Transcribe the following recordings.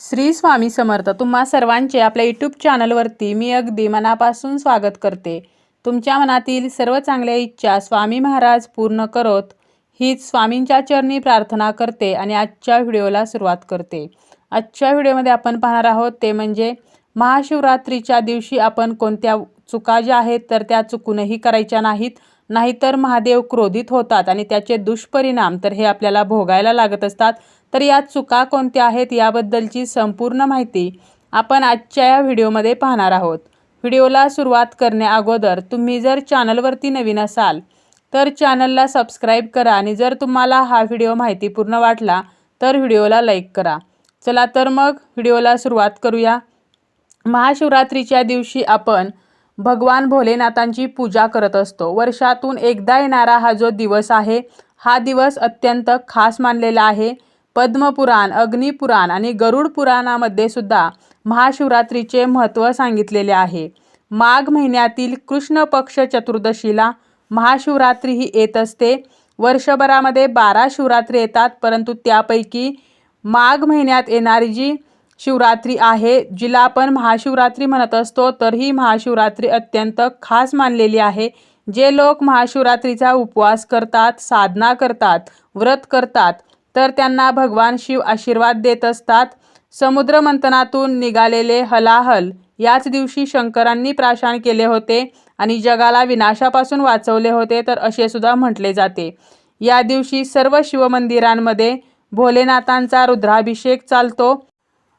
श्री स्वामी समर्थ तुम्हा सर्वांचे आपल्या यूट्यूब चॅनलवरती मी अगदी मनापासून स्वागत करते. तुमच्या मनातील सर्व चांगल्या इच्छा स्वामी महाराज पूर्ण करत हीच स्वामींच्या चरणी प्रार्थना करते आणि आजच्या व्हिडिओला सुरुवात करते. आजच्या व्हिडिओमध्ये आपण पाहणार आहोत ते म्हणजे महाशिवरात्रीच्या दिवशी आपण कोणत्या चुका ज्या आहेत तर त्या चुकूनही करायच्या नाहीत. नाहीतर महादेव क्रोधित होतात आणि त्याचे दुष्परिणाम तर हे आपल्याला भोगायला लागत असतात. तर या चुका कोणत्या आहेत याबद्दलची संपूर्ण माहिती आपण आजच्या या व्हिडिओमध्ये पाहणार आहोत. व्हिडिओला सुरुवात करण्याअगोदर तुम्ही जर चॅनलवरती नवीन असाल तर चॅनलला सबस्क्राईब करा आणि जर तुम्हाला हा व्हिडिओ माहितीपूर्ण वाटला तर व्हिडिओला लाईक करा. चला तर मग व्हिडिओला सुरुवात करूया. महाशिवरात्रीच्या दिवशी आपण भगवान भोलेनाथांची पूजा करत असतो. वर्षातून एकदा येणारा हा जो दिवस आहे हा दिवस अत्यंत खास मानलेला आहे. पद्मपुराण अग्निपुराण आणि गरुड पुराणामध्ये सुद्धा महाशिवरात्रीचे महत्त्व सांगितलेले आहे. माघ महिन्यातील कृष्ण पक्ष चतुर्दशीला महाशिवरात्री ही येत असते. वर्षभरामध्ये बारा शिवरात्री येतात परंतु त्यापैकी माघ महिन्यात येणारी जी शिवरात्री आहे. जिला आपण महाशिवरात्री म्हणत असतो तर ही महाशिवरात्री अत्यंत खास मानलेली आहे. जे लोक महाशिवरात्रीचा उपवास करतात साधना करतात व्रत करतात तर त्यांना भगवान शिव आशीर्वाद देत असतात. समुद्र मंथनातून निघालेले हलाहल याच दिवशी शंकरांनी प्राशान केले होते आणि जगाला विनाशापासून वाचवले होते तर असे सुद्धा म्हटले जाते. या दिवशी सर्व शिवमंदिरांमध्ये भोलेनाथांचा रुद्राभिषेक चालतो.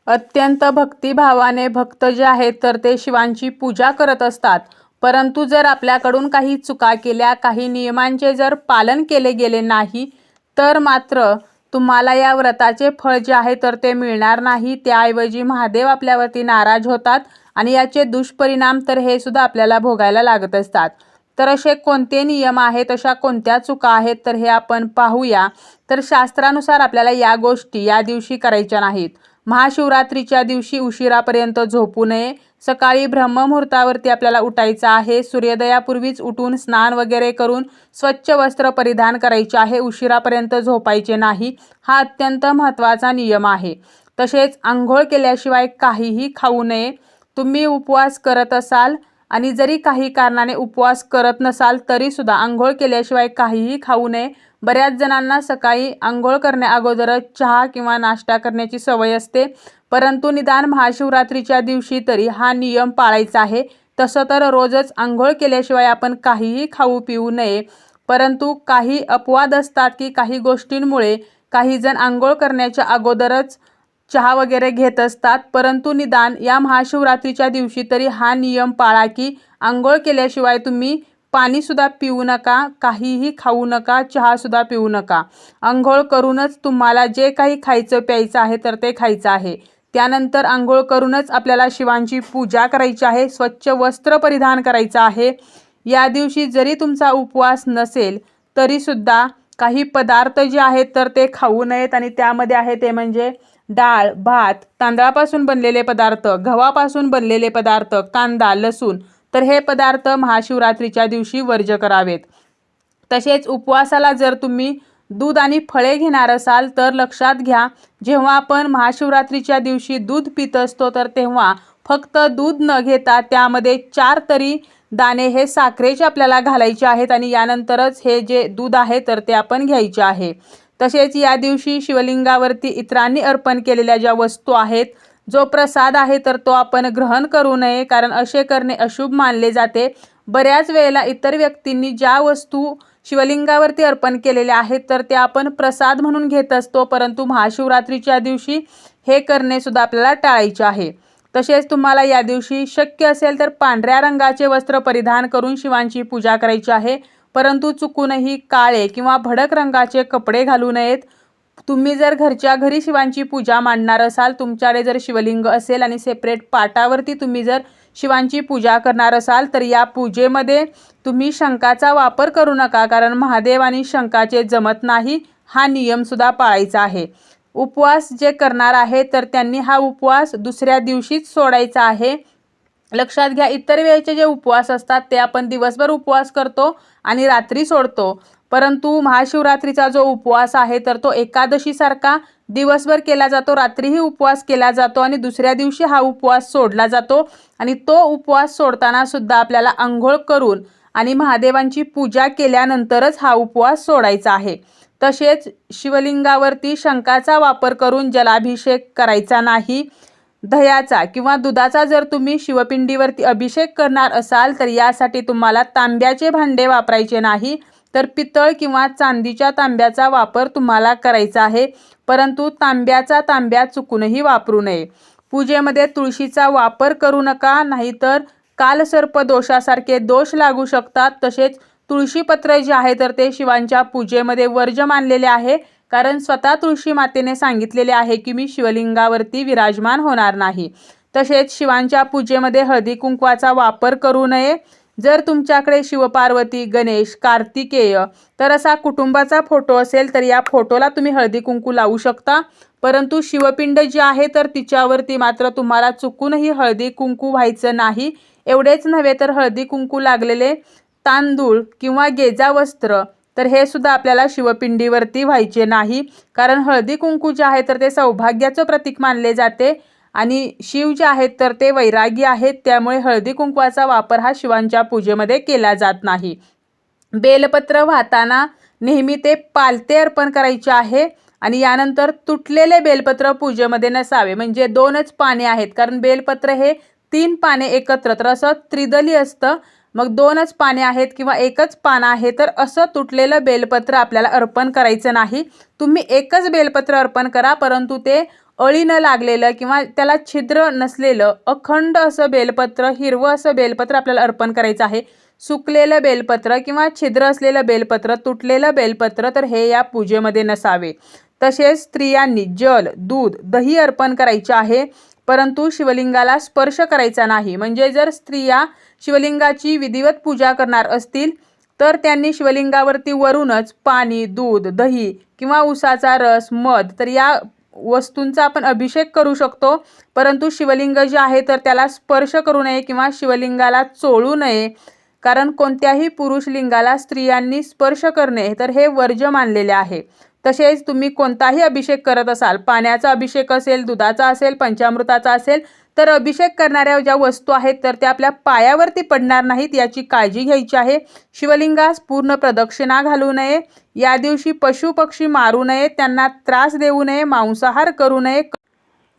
अत्यंत भक्तिभावाने भक्त जे आहेत तर ते शिवांची पूजा करत असतात. परंतु जर आपल्याकडून काही चुका केल्या काही नियमांचे जर पालन केले गेले नाही तर मात्र तुम्हाला या व्रताचे फळ जे आहे तर ते मिळणार नाही. त्याऐवजी महादेव आपल्यावरती नाराज होतात आणि याचे दुष्परिणाम तर हे सुद्धा आपल्याला भोगायला लागत असतात. तर असे कोणते नियम आहेत अशा कोणत्या चुका आहेत तर हे आपण पाहूया. तर शास्त्रानुसार आपल्याला या गोष्टी या दिवशी करायच्या नाहीत. महाशिवरात्रीच्या दिवशी उशिरापर्यंत झोपू नये. सकाळी ब्रह्ममुहूर्तावरती आपल्याला उठायचं आहे. सूर्योदयापूर्वीच उठून स्नान वगैरे करून स्वच्छ वस्त्र परिधान करायचे आहे. उशिरापर्यंत झोपायचे नाही. हा अत्यंत महत्त्वाचा नियम आहे. तसेच आंघोळ केल्याशिवाय काहीही खाऊ नये. तुम्ही उपवास करत असाल आणि जरी काही कारणाने उपवास करत नसाल तरीसुद्धा आंघोळ केल्याशिवाय काहीही खाऊ नये. बऱ्याच जणांना सकाळी आंघोळ करण्याअगोदरच चहा किंवा नाश्ता करण्याची सवय असते. परंतु निदान महाशिवरात्रीच्या दिवशी तरी हा नियम पाळायचा आहे. तसं तर रोजच आंघोळ केल्याशिवाय आपण काहीही खाऊ पिऊ नये. परंतु काही अपवाद असतात की काही गोष्टींमुळे काहीजण आंघोळ करण्याच्या अगोदरच चहा वगैरे घेत असतात परंतु निदान या महाशिवरात्रीच्या दिवशी तरी हा नियम पाळा की आंघोळ केल्याशिवाय तुम्ही पाणीसुद्धा पिऊ नका काहीही खाऊ नका चहासुद्धा पिऊ नका. आंघोळ करूनच तुम्हाला जे काही खायचं प्यायचं आहे तर ते खायचं आहे. त्यानंतर आंघोळ करूनच आपल्याला शिवांची पूजा करायची आहे स्वच्छ वस्त्र परिधान करायचं आहे. या दिवशी जरी तुमचा उपवास नसेल तरीसुद्धा काही पदार्थ जे आहेत तर ते खाऊ नयेत आणि त्यामध्ये आहे ते म्हणजे डाळ भात तांदळापासून बनलेले पदार्थ गव्हापासून बनलेले पदार्थ कांदा लसूण तर हे पदार्थ महाशिवरात्रीच्या दिवशी वर्ज करावेत. तसेच उपवासाला जर तुम्ही दूध आणि फळे घेणार असाल तर लक्षात घ्या जेव्हा आपण महाशिवरात्रीच्या दिवशी दूध पित असतो तर तेव्हा फक्त दूध न घेता त्यामध्ये चार तरी दाणे हे साखरेचे आपल्याला घालायचे आहेत आणि यानंतरच हे जे दूध आहे तर ते आपण घ्यायचे आहे. तसेच या दिवशी शिवलिंगावरती इतरांनी अर्पण केलेल्या ज्या वस्तू आहेत जो प्रसाद आहे तर तो आपण ग्रहण करू नये कारण असे करणे अशुभ मानले जाते. बऱ्याच वेळेला इतर व्यक्तींनी ज्या वस्तू शिवलिंगावरती अर्पण केलेल्या आहेत तर ते आपण प्रसाद म्हणून घेत असतो परंतु महाशिवरात्रीच्या दिवशी हे करणे सुद्धा आपल्याला टाळायचे आहे. तसेच तुम्हाला या दिवशी शक्य असेल तर पांढऱ्या रंगाचे वस्त्र परिधान करून शिवांची पूजा करायची आहे. परंतु चुकूनही काळे किंवा भडक रंगाचे कपडे घालू नयेत. तुम्ही जर घरच्या घरी शिवांची पूजा मांडणार असाल तुमच्याकडे जर शिवलिंग असेल आणि सेपरेट पाटावरती तुम्ही जर शिवांची पूजा करणार असाल तर या पूजेमध्ये तुम्ही शंकाचा वापर करू नका कारण महादेव आणि शंकाचे जमत नाही हा नियमसुद्धा पाळायचा आहे. उपवास जे करणार आहे तर त्यांनी हा उपवास दुसऱ्या दिवशीच सोडायचा आहे. लक्षात घ्या इतर वेळेचे जे उपवास असतात ते आपण दिवसभर उपवास करतो आणि रात्री सोडतो. परंतु महाशिवरात्रीचा जो उपवास आहे तर तो एकादशीसारखा दिवसभर केला जातो. रात्रीही उपवास केला जातो आणि दुसऱ्या दिवशी हा उपवास सोडला जातो. आणि तो उपवास सोडताना सुद्धा आपल्याला आंघोळ करून आणि महादेवांची पूजा केल्यानंतरच हा उपवास सोडायचा आहे. तसेच शिवलिंगावरती शंखाचा वापर करून जलाभिषेक करायचा नाही. दह्याचा किंवा दुधाचा जर तुम्ही शिवपिंडीवरती अभिषेक करणार असाल तर यासाठी तुम्हाला तांब्याचे भांडे वापरायचे नाही तर पितळ किंवा चांदीच्या तांब्याचा वापर तुम्हाला करायचा आहे. परंतु तांब्याचा तांब्या चुकूनही वापरू नये. पूजेमध्ये तुळशीचा वापर करू नका नाहीतर कालसर्प दोषासारखे दोष लागू शकतात. तसेच तुळशीपत्र जे आहे तर ते शिवांच्या पूजेमध्ये वर्ज मानलेले आहे. कारण स्वतः तुळशी मातेने सांगितलेले आहे की मी शिवलिंगावरती विराजमान होणार नाही. तसेच शिवांच्या पूजेमध्ये हळदी कुंकवाचा वापर करू नये. जर तुमच्याकडे शिवपार्वती गणेश कार्तिकेय तर असा कुटुंबाचा फोटो असेल तर या फोटोला तुम्ही हळदी कुंकू लावू शकता. परंतु शिवपिंड जी आहे तर तिच्यावरती मात्र तुम्हाला चुकूनही हळदी कुंकू व्हायचं नाही. एवढेच नव्हे तर हळदी कुंकू लागलेले तांदूळ किंवा गेजा वस्त्र तर हे सुद्धा आपल्याला शिवपिंडीवरती व्हायचे नाही. कारण हळदी कुंकू जे आहे तर ते सौभाग्याचं प्रतीक मानले जाते. आणि शिव जे आहेत तर ते वैरागी आहेत. त्यामुळे हळदी कुंकवाचा वापर हा शिवांच्या पूजेमध्ये केला जात नाही. बेलपत्र वाहताना नेहमी ते पालते अर्पण करायचे आहे. आणि यानंतर तुटलेले बेलपत्र पूजेमध्ये नसावे. म्हणजे दोनच पाने आहेत. कारण बेलपत्र हे तीन पाने एकत्र तर असं त्रिदली असतं. मग दोनच पाने आहेत किंवा एकच पान आहे तर असं तुटलेलं बेलपत्र आपल्याला अर्पण करायचं नाही. तुम्ही एकच बेलपत्र अर्पण करा परंतु ते अळी न लागलेलं किंवा त्याला छिद्र नसलेलं अखंड असं बेलपत्र हिरवं असं बेलपत्र आपल्याला अर्पण करायचं आहे. सुकलेलं बेलपत्र किंवा छिद्र असलेलं बेलपत्र तुटलेलं बेलपत्र तर हे या पूजेमध्ये नसावे. तसेच स्त्रियांनी जल दूध दही अर्पण करायचे आहे. परंतु शिवलिंगाला स्पर्श करायचा नाही. म्हणजे जर स्त्रिया शिवलिंगाची विधिवत पूजा करणार असतील तर त्यांनी शिवलिंगावरती वरूनच पाणी दूध दही किंवा उसाचा रस मध तर या वस्तूंचा आपण अभिषेक करू शकतो. परंतु शिवलिंग जे आहे तर त्याला स्पर्श करू नये किंवा शिवलिंगाला चोळू नये. कारण कोणत्याही पुरुष लिंगाला स्त्रियांनी स्पर्श करणे तर हे वर्ज मानलेले आहे. तसेच तुम्ही कोणताही अभिषेक करत असाल पाण्याचा अभिषेक असेल दुधाचा असेल पंचामृताचा असेल तर अभिषेक करणाऱ्या ज्या वस्तू आहेत तर त्या आपल्या पायावरती पडणार नाहीत याची काळजी घ्यायची आहे. शिवलिंगास पूर्ण प्रदक्षिणा घालू नये. या दिवशी पशु पक्षी मारू नये त्यांना त्रास देऊ नये मांसाहार करू नये.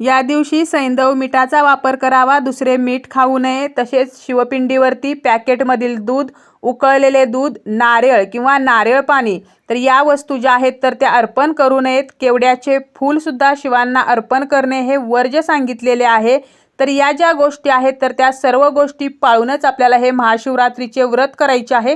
या दिवशी सैंधव मिठाचा वापर करावा दुसरे मीठ खाऊ नये. तसेच शिवपिंडीवरती पॅकेटमधील दूध उकळलेले दूध नारळ किंवा नारळ पाणी. तर या वस्तू ज्या आहेत तर त्या अर्पण करू नयेत. केवड्याचे फूलसुद्धा शिवांना अर्पण करणे हे वर्ज सांगितलेले आहे. तर या ज्या गोष्टी आहेत तर त्या सर्व गोष्टी पाळूनच आपल्याला हे महाशिवरात्रीचे व्रत करायचे आहे.